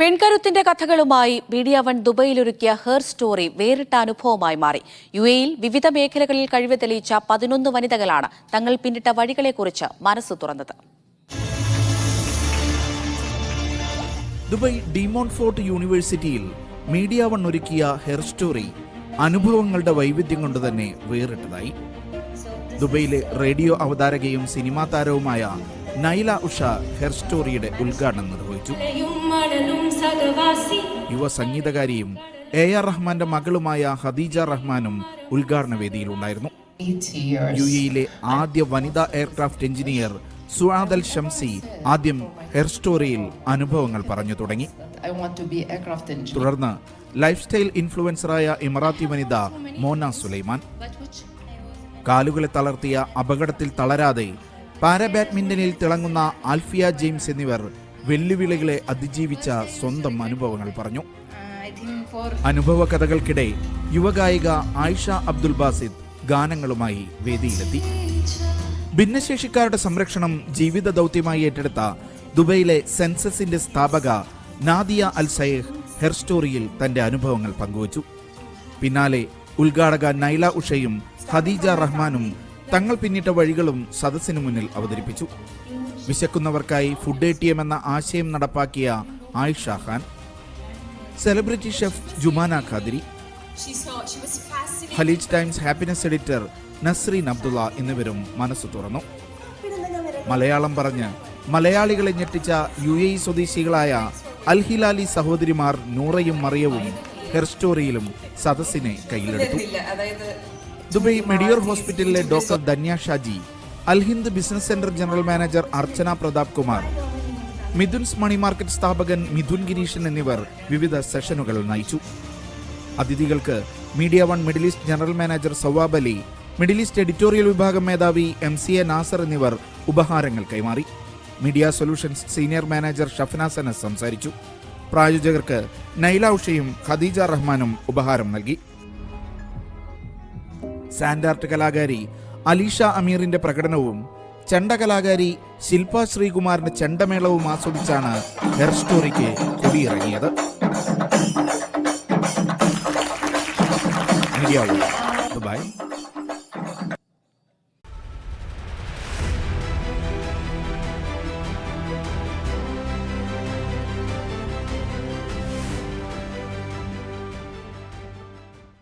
പെൺകരുത്തിന്റെ കഥകളുമായി media one ദുബൈയിലൊരുക്കിയ her story വേറിട്ട അനുഭവമായി മാറി. യു എയിൽ വിവിധ മേഖലകളിൽ കഴിവ് തെളിയിച്ച പതിനൊന്ന് വനിതകളാണ് തങ്ങൾ പിന്നിട്ട വഴികളെക്കുറിച്ച് മനസ്സ് തുറന്നത്. ദുബൈ ഡിമോൺ ഫോർട്ട് യൂണിവേഴ്സിറ്റിയിൽ മീഡിയ വൺ ഒരുക്കിയ ഹെയർ സ്റ്റോറി അനുഭവങ്ങളുടെ വൈവിധ്യം കൊണ്ട് തന്നെ വേറിട്ടതായി. ദുബൈയിലെ റേഡിയോ അവതാരകയും സിനിമാ താരവുമായ നൈല ഉഷ ഹെയർ സ്റ്റോറിയുടെ ഉദ്ഘാടനം നിർവഹിച്ചു. യുവ സംഗീതകാരിയും എ ആർ റഹ്മാന്റെ മകളുമായ ഹദീജ റഹ്മാനും ഉദ്ഘാടന വേദിയിലുണ്ടായിരുന്നു. 80 years. യു എയിലെ ആദ്യ വനിതാ aircraft engineer Suad Al Shamsi ആദ്യം ഹെയർ സ്റ്റോറിയിൽ അനുഭവങ്ങൾ പറഞ്ഞു തുടങ്ങി. തുടർന്ന് ലൈഫ് സ്റ്റൈൽ ഇൻഫ്ലുവൻസറായ ഇമറാത്തി വനിത മോന സുലൈമാൻ. കാലുകളെ തളർത്തിയ അപകടത്തിൽ തളരാതെ പാര ബാഡ്മിന്റണിൽ തിളങ്ങുന്ന ആൽഫിയ ജെയിംസ് എന്നിവർ വെല്ലുവിളികളെ അതിജീവിച്ച സ്വന്തം അനുഭവങ്ങൾ പറഞ്ഞു. അനുഭവ കഥകൾക്കിടെ യുവഗായിക ആയിഷ അബ്ദുൽ ബാസിദ് ഗാനങ്ങളുമായി വേദിയിലെത്തി. ഭിന്നശേഷിക്കാരുടെ സംരക്ഷണം ജീവിത ദൗത്യമായി ഏറ്റെടുത്ത ദുബൈയിലെ സെൻസസിന്റെ സ്ഥാപക നാദിയ അൽ സയേഹ് ഹെർ സ്റ്റോറിയിൽ തന്റെ അനുഭവങ്ങൾ പങ്കുവച്ചു. പിന്നാലെ ഉദ്ഘാടക നൈല ഉഷയും ഖദീജ റഹ്മാനും തങ്ങൾ പിന്നിട്ട വഴികളും സദസ്സിനു മുന്നിൽ അവതരിപ്പിച്ചു. വിശക്കുന്നവർക്കായി ഫുഡ് എ ടി എം എന്ന ആശയം നടപ്പാക്കിയ Ayesha Khan celebrity chef Jumana Khadiri Khaleej Times happiness editor Nasreen Abdulla എന്നിവരും മനസ്സ് തുറന്നു. മലയാളം പറഞ്ഞ് മലയാളികളെ ഞെട്ടിച്ച യു എ സ്വദേശികളായ അൽഹിലാലി സഹോദരിമാർ നൂറയും മറിയവും ഹെർ സ്റ്റോറിയിലും സദസ്സിനെ കയ്യിലെടുത്തു. ദുബൈ മെഡിയോർ ഹോസ്പിറ്റലിലെ doctor Dhanya Shaji Alhind business centre general manager Archana Prathap Kumar Mithuns money market സ്ഥാപകൻ മിഥുൻ ഗിരീഷൻ എന്നിവർ വിവിധ സെഷനുകൾ നയിച്ചു. അതിഥികൾക്ക് media one Middle East general manager Sawab Ali middle East editorial വിഭാഗം മേധാവി എം സി എ നാസർ എന്നിവർ ഉപഹാരങ്ങൾ കൈമാറി. Media solutions senior manager Shafnas Anas സംസാരിച്ചു. പ്രായോജകർക്ക് നൈല ഉഷയും ഖദീജ റഹ്മാനും ഉപഹാരം നൽകി. സാൻഡാർട്ട് കലാകാരി അലീഷ അമീറിന്റെ പ്രകടനവും ചെണ്ട കലാകാരി ശില്പ ശ്രീകുമാറിന്റെ ചെണ്ടമേളവും ആസ്വദിച്ചാണ് ഹെർ സ്റ്റോറിക്ക് കുടിയിറങ്ങിയത്. ദുബായ്